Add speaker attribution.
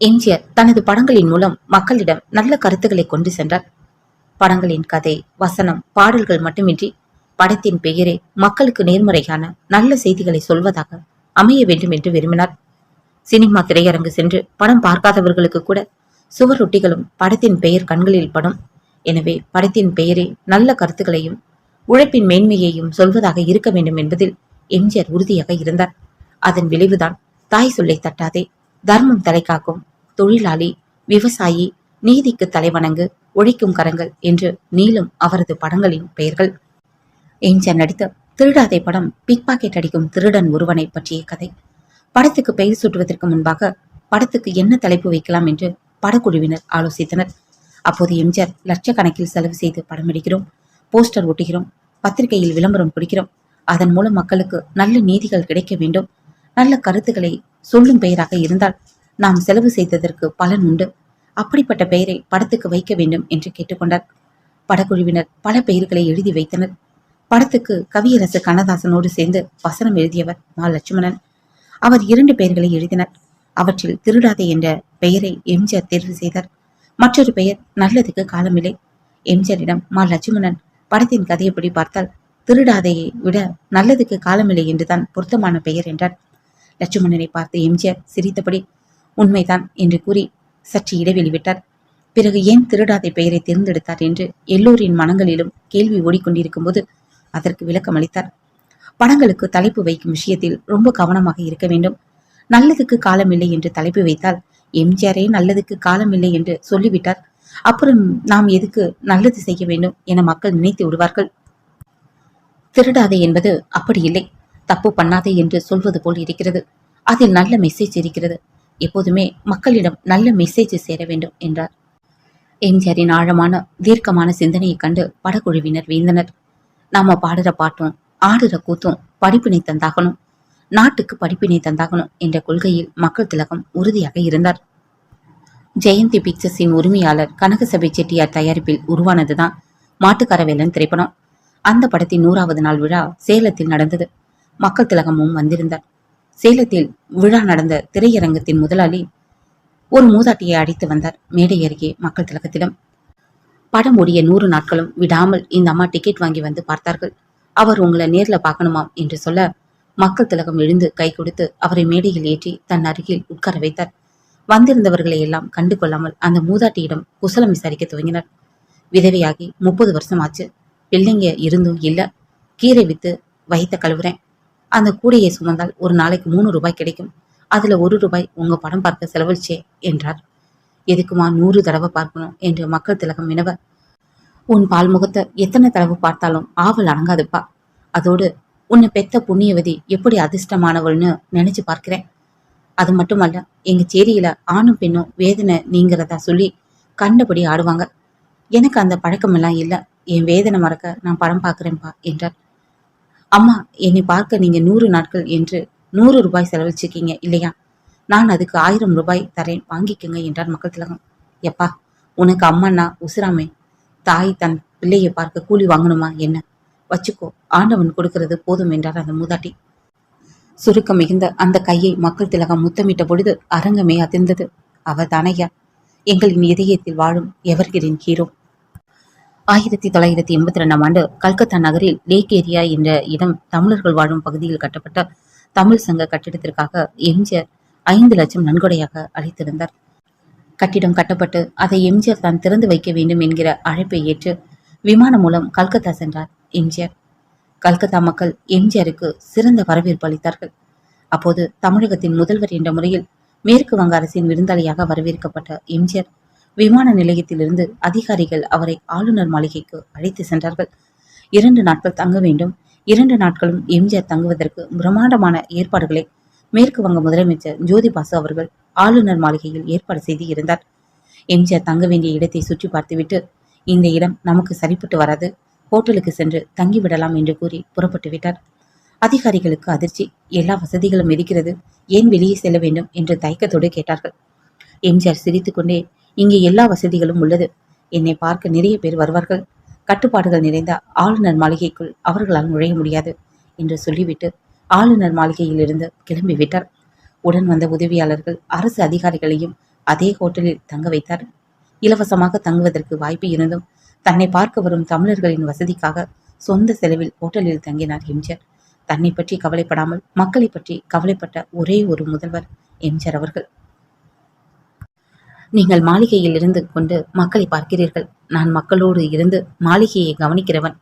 Speaker 1: எம்ஜிஆர் தனது படங்களின் மூலம் மக்களிடம் நல்ல கருத்துக்களை கொண்டு சென்றார். படங்களின் கதை வசனம் பாடல்கள் மட்டுமின்றி படத்தின் பெயரே மக்களுக்கு நேர்மறையான நல்ல செய்திகளை சொல்வதாக அமைய வேண்டும் என்று விரும்பினார். சினிமா திரையரங்கு சென்று படம் பார்க்காதவர்களுக்கு கூட சுவரொட்டிகளும் படத்தின் பெயர் கண்களில் படும். எனவே படத்தின் பெயரே நல்ல கருத்துக்களையும் உழைப்பின் மேன்மையையும் சொல்வதாக இருக்க வேண்டும் என்பதில் எம்ஜிஆர் உறுதியாக இருந்தார். அதன் விளைவுதான் தாய் சொல்லை தட்டாதே தர்மம் தலைகாக்கும் தொழிலாளி விவசாயி நீதிக்கு தலைவணங்கு ஒழிக்கும் கரங்கள் என்று நீளும் அவரது படங்களின் பெயர்கள். எம்ஜிஆர் நடித்த திருடாதை படம் பிக் பாக்கெட் அடிக்கும் திருடன் ஒருவனை பற்றிய கதை. படத்துக்கு பெயர் சூட்டுவதற்கு முன்பாக படத்துக்கு என்ன தலைப்பு வைக்கலாம் என்று படக்குழுவினர் ஆலோசித்தனர். அப்போது எம்ஜிஆர் லட்சக்கணக்கில் செலவு செய்து படம் எடுக்கிறோம் போஸ்டர் ஒட்டுகிறோம் பத்திரிகையில் விளம்பரம் கொடுக்கிறோம். அதன் மூலம் மக்களுக்கு நல்ல நீதிகள் கிடைக்க வேண்டும். நல்ல கருத்துக்களை சொல்லும் பெயராக இருந்தால் நாம் செலவு செய்ததற்கு பலன் உண்டு. அப்படிப்பட்ட பெயரை படத்துக்கு வைக்க வேண்டும் என்று கேட்டுக்கொண்டார். படக்குழுவினர் பல பெயர்களை எழுதி வைத்தனர். படத்துக்கு கவியரசு கண்ணதாசனோடு சேர்ந்து வசனம் எழுதியவர் மா லட்சுமணன் அவர் இரண்டு பெயர்களை எழுதினார். அவற்றில் திருடாதே என்ற பெயரை எம்ஜிஆர் தேர்வு செய்தார். மற்றொரு பெயர் நல்லதுக்கு காலமில்லை. எம்ஜிஆரிடம் மா லட்சுமணன் படத்தின் கதையைப்படி பார்த்தால் திருடாதையை விட நல்லதுக்கு காலமில்லை என்றுதான் பொருத்தமான பெயர் என்றார். லட்சுமணனை பார்த்து எம்ஜிஆர் சிரித்தபடி உண்மைதான் என்று கூறி சற்று இடைவெளி விட்டார். பிறகு ஏன் திருடாதை பெயரை தேர்ந்தெடுத்தார் என்று எல்லோரின் மனங்களிலும் கேள்வி ஓடிக்கொண்டிருக்கும் போது அதற்கு விளக்கம் அளித்தார். படங்களுக்கு தலைப்பு வைக்கும் விஷயத்தில் ரொம்ப கவனமாக இருக்க வேண்டும். நல்லதுக்கு காலமில்லை என்று தலைப்பு வைத்தால் எம்ஜிஆரே நல்லதுக்கு காலமில்லை என்று சொல்லிவிட்டார். அப்புறம் நாம் எதுக்கு நல்லது செய்ய வேண்டும் என மக்கள் நினைத்து விடுவார்கள். திருடாதே என்பது அப்படி இல்லை. தப்பு பண்ணாதே என்று சொல்வது போல் இருக்கிறது. அதில் நல்ல மெசேஜ் இருக்கிறது. எப்போதுமே மக்களிடம் நல்ல மெசேஜ் சேர வேண்டும் என்றார். எம்ஜிஆரின் ஆழமான தீர்க்கமான சிந்தனையைக் கண்டு படக்குழுவினர் வீழ்ந்தனர் நாம பாடுற பாட்டும் ஆடுற கூத்தும் படிப்பினை தந்தாகணும். நாட்டுக்கு படிப்பினை தந்தாகணும் என்ற கொள்கையில் மக்கள் திலகம் உறுதியாக இருந்தார். ஜெயந்தி பிக்சர்ஸின் உரிமையாளர் கனகசபை செட்டியார் தயாரிப்பில் உருவானதுதான் மாட்டுக்காரவேலன் திரைப்படம். அந்த படத்தின் நூறாவது நாள் விழா சேலத்தில் நடந்தது. மக்கள் திலகமும் வந்திருந்தார். சேலத்தில் விழா நடந்த திரையரங்கத்தின் முதலாளி ஒரு மூதாட்டியை அழைத்து வந்தார் மேடை அருகே மக்கள் திலகத்திடம். படம் ஓடிய நூறு நாட்களும் விடாமல் இந்த அம்மா டிக்கெட் வாங்கி வந்து பார்த்தார்கள். அவர் உங்களை நேர்ல பார்க்கணுமாம் என்று சொல்ல மக்கள் திலகம் எழுந்து கை கொடுத்து அவரை மேடையில் ஏற்றி தன் அருகில் உட்கார வைத்தார். வந்திருந்தவர்களை எல்லாம் கண்டு கொள்ளாமல் அந்த மூதாட்டியிடம் குசலம் விசாரிக்க துவங்கினார். விதவையாகி முப்பது வருஷம் ஆச்சு. பிள்ளைங்க இருந்தும் இல்ல. கீரை வித்து வயித்த கழுவுறேன். அந்த கூடையை சுமந்தால் ஒரு நாளைக்கு மூணு ரூபாய் கிடைக்கும். அதுல ஒரு ரூபாய் உங்க படம் பார்க்க செலவழிச்சே என்றார். எதுக்குமா நூறு தடவை பார்க்கணும் என்று மக்கள் திலகம் வினவ. உன் பால் முகத்தை எத்தனை தடவை பார்த்தாலும் ஆவல் அடங்காதுப்பா. அதோடு உன்னை பெத்த புண்ணியவதி எப்படி அதிர்ஷ்டமானவள்னு நினைச்சு பார்க்கிறேன். அது மட்டுமல்ல எங்க சேரியில ஆணும் பெண்ணும் வேதனை நீங்கிறதா சொல்லி கண்டபடி ஆடுவாங்க. எனக்கு அந்த பழக்கமெல்லாம் இல்லை. என் வேதனை மறக்க நான் படம் பார்க்குறேன்ப்பா என்றார். அம்மா என்னை பார்க்க நீங்க நூறு நாட்கள் என்று நூறு ரூபாய் செலவழிச்சிருக்கீங்க இல்லையா? நான் அதுக்கு ஆயிரம் ரூபாய் தரேன் வாங்கிக்கங்க என்றார் மக்கள் திலகம். எப்பா உனக்கு அம்மாண்ணா உசுராமே. தாய் தன் பிள்ளையை பார்க்க கூலி வாங்கணுமா என்ன? வச்சுக்கோ ஆண்டவன் கொடுக்கிறது போதும் என்றார் அந்த மூதாட்டி. சுருக்கம் மிகுந்த அந்த கையை மக்கள் திலகம் முத்தமிட்ட பொழுது அரங்கமே அதிர்ந்தது. அவர் தானையா எங்களின் இதயத்தில் வாழும் எவர்கிரின் ஹீரோ? ஆயிரத்தி தொள்ளாயிரத்தி எண்பத்தி ரெண்டாம் ஆண்டு கல்கத்தா நகரில் லேக் ஏரியா என்ற இடம் தமிழர்கள் வாழும் பகுதியில் கட்டப்பட்ட தமிழ் சங்க கட்டிடத்திற்காக எம்ஜிஆர் ஐந்து லட்சம் நன்கொடையாக அளித்திருந்தார். கட்டிடம் கட்டப்பட்டு அதை எம்ஜிஆர் தான் திறந்து வைக்க வேண்டும் என்கிற அழைப்பை ஏற்று விமானம் மூலம் கல்கத்தா சென்றார் எம்ஜிஆர். கல்கத்தா மக்கள் எம்ஜிஆருக்கு சிறந்த வரவேற்பு அளித்தார்கள். அப்போது தமிழகத்தின் முதல்வர் என்ற முறையில் மேற்கு வங்க அரசின் விருந்தாளியாக வரவேற்கப்பட்ட எம்ஜிஆர் விமான நிலையத்திலிருந்து அதிகாரிகள் அவரை ஆளுநர் மாளிகைக்கு அழைத்து சென்றார்கள். இரண்டு நாட்கள் தங்க வேண்டும். இரண்டு நாட்களும் எம்ஜிஆர் தங்குவதற்கு பிரம்மாண்டமான ஏற்பாடுகளை மேற்கு வங்க முதலமைச்சர் ஜோதி பாசு அவர்கள் ஆளுநர் மாளிகையில் ஏற்பாடு செய்து இருந்தார். எம்ஜிஆர் தங்க வேண்டிய இடத்தை சுற்றி பார்த்துவிட்டு இந்த இடம் நமக்கு சரிப்பட்டு வராது. ஹோட்டலுக்கு சென்று தங்கிவிடலாம் என்று கூறி புறப்பட்டு விட்டார். அதிகாரிகளுக்கு அதிர்ச்சி. எல்லா வசதிகளும் இருக்கிறது. ஏன் வெளியே செல்ல வேண்டும்? என்று தயக்கத்தோடு கேட்டார்கள். எம்ஜிஆர் சிரித்துக்கொண்டே இங்கே எல்லா வசதிகளும் உள்ளது. என்னை பார்க்க நிறைய பேர் வருவார்கள். கட்டுப்பாடுகள் நிறைந்த ஆளுநர் மாளிகைக்குள் அவர்களால் நுழைய முடியாது என்று சொல்லிவிட்டு ஆளுநர் மாளிகையிலிருந்து கிளம்பிவிட்டார். உடன் வந்த உதவியாளர்கள் அரசு அதிகாரிகளையும் அதே ஹோட்டலில் தங்க வைத்தார். இலவசமாக தங்குவதற்கு வாய்ப்பு இருந்தும் தன்னை பார்க்க வரும் தமிழர்களின் வசதிக்காக சொந்த செலவில் ஹோட்டலில் தங்கினார் எம்ஜர் தன்னை பற்றி கவலைப்படாமல் மக்களை பற்றி கவலைப்பட்ட ஒரே ஒரு முதல்வர் எம்ஜர் அவர்கள். நீங்கள் மாளிகையில் இருந்து கொண்டு மக்களை பார்க்கிறீர்கள். நான் மக்களோடு இருந்து மாளிகையை கவனிக்கிறவன்.